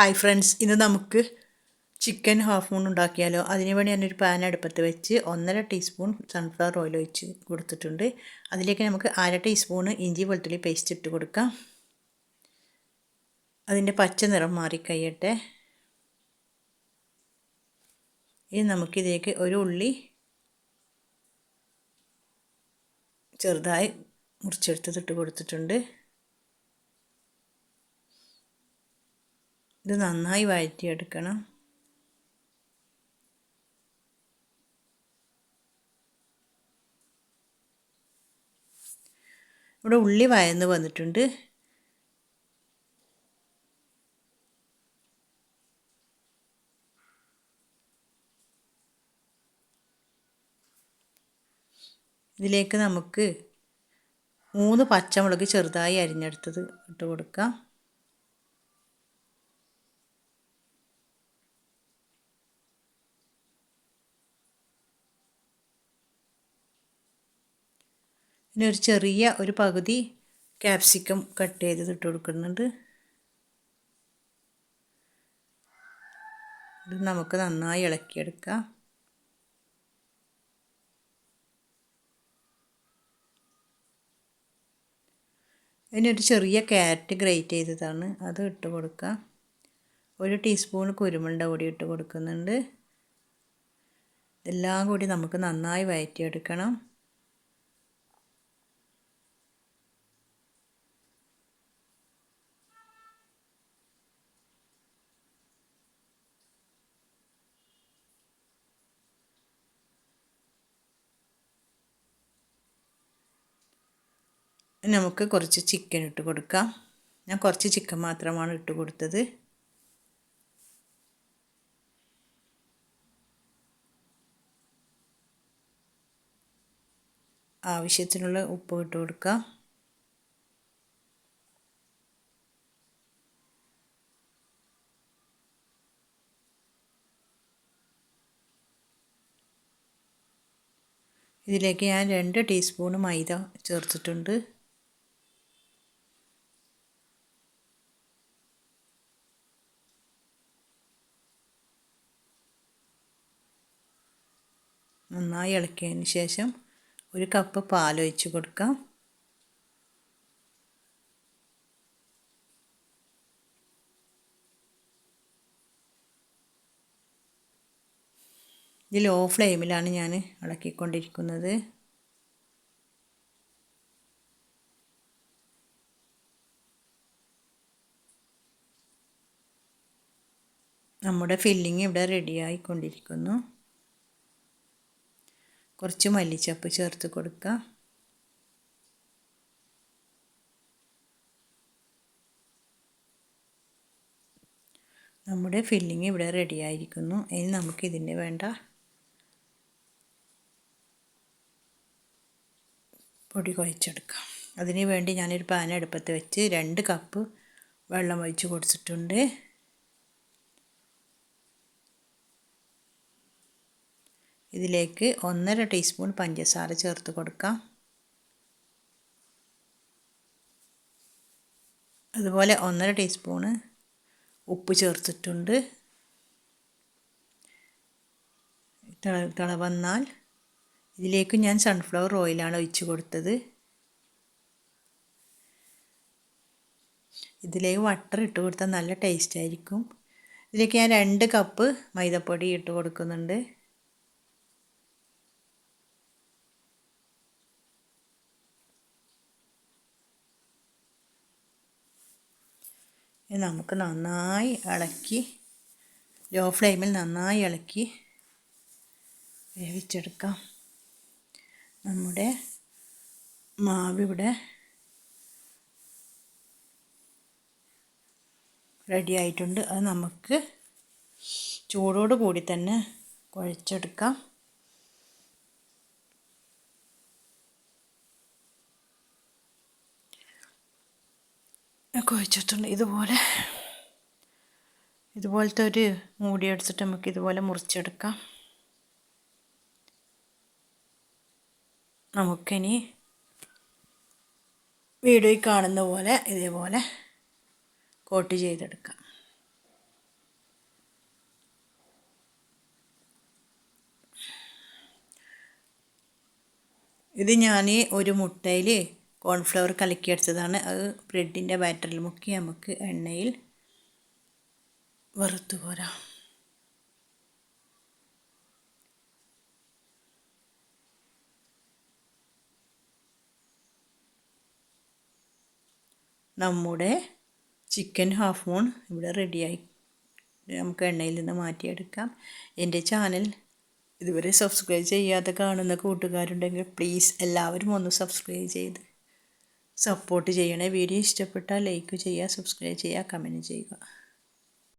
Hi friends ഇന്ന് നമുക്ക് chicken half moon ഉണ്ടാക്കിയാലോ? അതിനുവേണ്ടി ഞാനൊരു പാൻ അടുപ്പത്ത് വെച്ച് ഒന്നര ടീസ്പൂൺ സൺഫ്ലവർ ഓയിൽ ഒഴിച്ച് കൊടുത്തിട്ടുണ്ട്. അതിലേക്ക് നമുക്ക് അര ടീസ്പൂണ് ഇഞ്ചി വെളുത്തുള്ളി പേസ്റ്റ് ഇട്ട് കൊടുക്കാം. അതിന്റെ പച്ച നിറം മാറിക്കഴിയട്ടെ. ഇനി നമുക്കിതിലേക്ക് ഒരു ഉള്ളി ചെറുതായി മുറിച്ചെടുത്തിട്ട് കൊടുത്തിട്ടുണ്ട്. ഇത് നന്നായി വഴറ്റിയെടുക്കണം. ഇവിടെ ഉള്ളി വയന്ന് വന്നിട്ടുണ്ട്. ഇതിലേക്ക് നമുക്ക് മൂന്ന് പച്ചമുളക് ചെറുതായി അരിഞ്ഞെടുത്തത് ഇട്ട് കൊടുക്കാം. പിന്നെ ഒരു ചെറിയ ഒരു പകുതി ക്യാപ്സിക്കം കട്ട് ചെയ്ത് ഇട്ട് കൊടുക്കുന്നുണ്ട്. ഇത് നമുക്ക് നന്നായി ഇളക്കിയെടുക്കാം. ഒരു ചെറിയ ക്യാരറ്റ് ഗ്രേറ്റ് ചെയ്തതാണ്. അത് ഇട്ട് കൊടുക്കുക ഒരു ടീസ്പൂൺ കുരുമുണ്ട കൂടി ഇട്ട് കൊടുക്കുന്നുണ്ട്. ഇതെല്ലാം കൂടി നമുക്ക് നന്നായി വഴറ്റിയെടുക്കണം നമുക്ക് കുറച്ച് ചിക്കൻ ഇട്ട് കൊടുക്കാം. ഞാൻ കുറച്ച് ചിക്കൻ മാത്രമാണ് ഇട്ട് കൊടുത്തത്. ആവശ്യത്തിനുള്ള ഉപ്പ് ഇട്ട് കൊടുക്കാം. ഇതിലേക്ക് ഞാൻ രണ്ട് ടീസ്പൂൺ മൈദ ചേർത്തിട്ടുണ്ട്. നന്നായി ഇളക്കിയതിന് ശേഷം ഒരു കപ്പ് പാൽ പാലൊഴിച്ച് കൊടുക്കാം. ഇത് ലോ ഫ്ലെയിമിലാണ് ഞാൻ ഇളക്കിക്കൊണ്ടിരിക്കുന്നത്. നമ്മുടെ ഫില്ലിങ് ഇവിടെ റെഡിയായിക്കൊണ്ടിരിക്കുന്നു കുറച്ച് മല്ലിച്ചപ്പ് ചേർത്ത് കൊടുക്കുക. നമ്മുടെ ഫില്ലിങ് ഇവിടെ റെഡി ആയിരിക്കുന്നു. ഇനി നമുക്ക് ഇതിന് വേണ്ട പൊടി കുഴച്ചെടുക്കാം. അതിനു വേണ്ടി ഞാനൊരു പാൻ അടുപ്പത്ത് വെച്ച് രണ്ട് കപ്പ് വെള്ളം ഒഴിച്ച് കൊടുത്തിട്ടുണ്ട്. ഇതിലേക്ക് ഒന്നര ടീസ്പൂൺ പഞ്ചസാര ചേർത്ത് കൊടുക്കാം. അതുപോലെ ഒന്നര ടീസ്പൂണ് ഉപ്പ് ചേർത്തിട്ടുണ്ട്. തിള വന്നാൽ ഇതിലേക്ക് ഞാൻ സൺഫ്ലവർ ഓയിലാണ് ഒഴിച്ച് കൊടുത്തത്. ഇതിലേക്ക് വട്ടർ ഇട്ട് കൊടുത്താൽ നല്ല ടേസ്റ്റ് ആയിരിക്കും. ഇതിലേക്ക് ഞാൻ രണ്ട് കപ്പ് മൈദപ്പൊടി ഇട്ട് കൊടുക്കുന്നുണ്ട്. നമുക്ക് നന്നായി ഇളക്കി ലോ ഫ്ലെയിമിൽ നന്നായി ഇളക്കി വേവിച്ചെടുക്കാം. നമ്മുടെ മാവ് ഇവിടെ റെഡി ആയിട്ടുണ്ട്. അത് നമുക്ക് ചൂടോട് കൂടി തന്നെ കുഴച്ചെടുക്കാം. ഒക്കെ വെച്ചിട്ടുണ്ട് ഇതുപോലെ ഇതുപോലത്തെ ഒരു മൂടി അടിച്ചിട്ട് നമുക്ക് ഇതുപോലെ മുറിച്ചെടുക്കാം. നമുക്കിനി വീഡിയോയിൽ കാണുന്ന പോലെ ഇതേപോലെ കോട്ട് ചെയ്തെടുക്കാം. ഇത് ഞാൻ ഒരു മുട്ടയിൽ കോൺഫ്ലവർ കലക്കിയെടുത്തതാണ് അത് ബ്രെഡിന്റെ ബാറ്ററിൽ മുക്കി നമുക്ക് എണ്ണയിൽ വറുത്തു പോരാം. നമ്മുടെ ചിക്കൻ ഹാഫ് മൂൺ ഇവിടെ റെഡിയായി നമുക്ക് എണ്ണയിൽ നിന്ന് മാറ്റിയെടുക്കാം. എന്റെ ചാനൽ ഇതുവരെ സബ്സ്ക്രൈബ് ചെയ്യാതെ കാണുന്ന കൂട്ടുകാരുണ്ടെങ്കിൽ പ്ലീസ് എല്ലാവരും ഒന്ന് സബ്സ്ക്രൈബ് ചെയ്ത് സപ്പോർട്ട് ചെയ്യണേ. വീഡിയോ ഇഷ്ടപ്പെട്ടാൽ ലൈക്ക് ചെയ്യുക സബ്സ്ക്രൈബ് ചെയ്യുക കമന്റ് ചെയ്യുക.